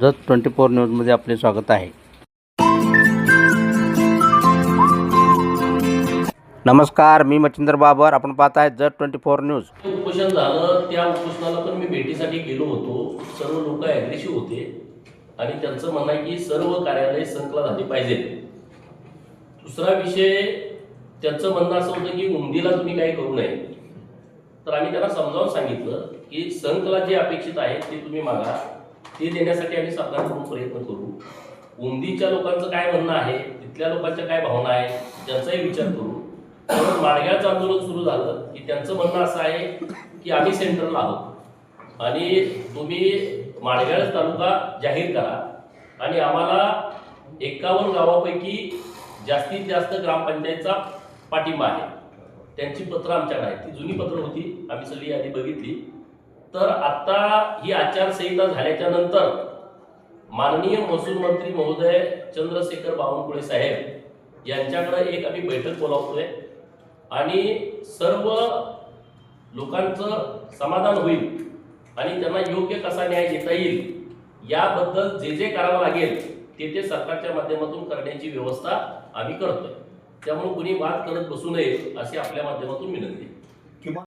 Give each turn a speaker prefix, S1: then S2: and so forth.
S1: Jat twenty four न्यूजमध्ये आपले स्वागत आहे. नमस्कार मी मच्छिंद्र बाबर. आपण पाहत आहे जत ट्वेंटी फोर न्यूज.
S2: उपोषण झालं त्या उपोषणाला पण मी भेटीसाठी गेलो होतो. सर्व लोक ॲग्रेसिव्ह होते. आणि त्यांचं म्हणणं आहे की सर्व कार्यालय संकला झाली पाहिजेत दुसरा विषय त्यांचं म्हणणं असं होतं की उंदीला तुम्ही काही करू नये. तर आम्ही त्यांना समजावून सांगितलं की संकला जे अपेक्षित आहे ते तुम्ही मागा. ते देण्यासाठी आम्ही सरकारकडून प्रयत्न करू. उंदीच्या लोकांचं काय म्हणणं आहे तिथल्या लोकांच्या काय भावना आहे त्यांचाही विचार करू. तर माडग्याचं आंदोलन सुरू झालं की त्यांचं म्हणणं असं आहे की आम्ही सेंटरला आहोत. आणि तुम्ही माडगाळ तालुका जाहीर करा. आणि आम्हाला एकावन्न गावापैकी जास्तीत जास्त ग्रामपंचायतचा पाठिंबा आहे. त्यांची पत्रं आमच्याकडे आहेत. ती जुनी पत्रं होती. आम्ही सगळी यादी बघितली. तर आता ही आचारसंहिता झाल्याच्यानंतर माननीय महसूल मंत्री महोदय चंद्रशेखर बावनकुळे साहेब यांच्याकडे एक आम्ही बैठक बोलावतोय आणि सर्व लोकांचं समाधान होईल आणि त्यांना योग्य कसा न्याय देता येईल याबद्दल जे जे करावं लागेल ते ते सरकारच्या माध्यमातून करण्याची व्यवस्था आम्ही करतोय त्यामुळे कुणी वाद करत बसू नये अशी आपल्या माध्यमातून विनंती आहे.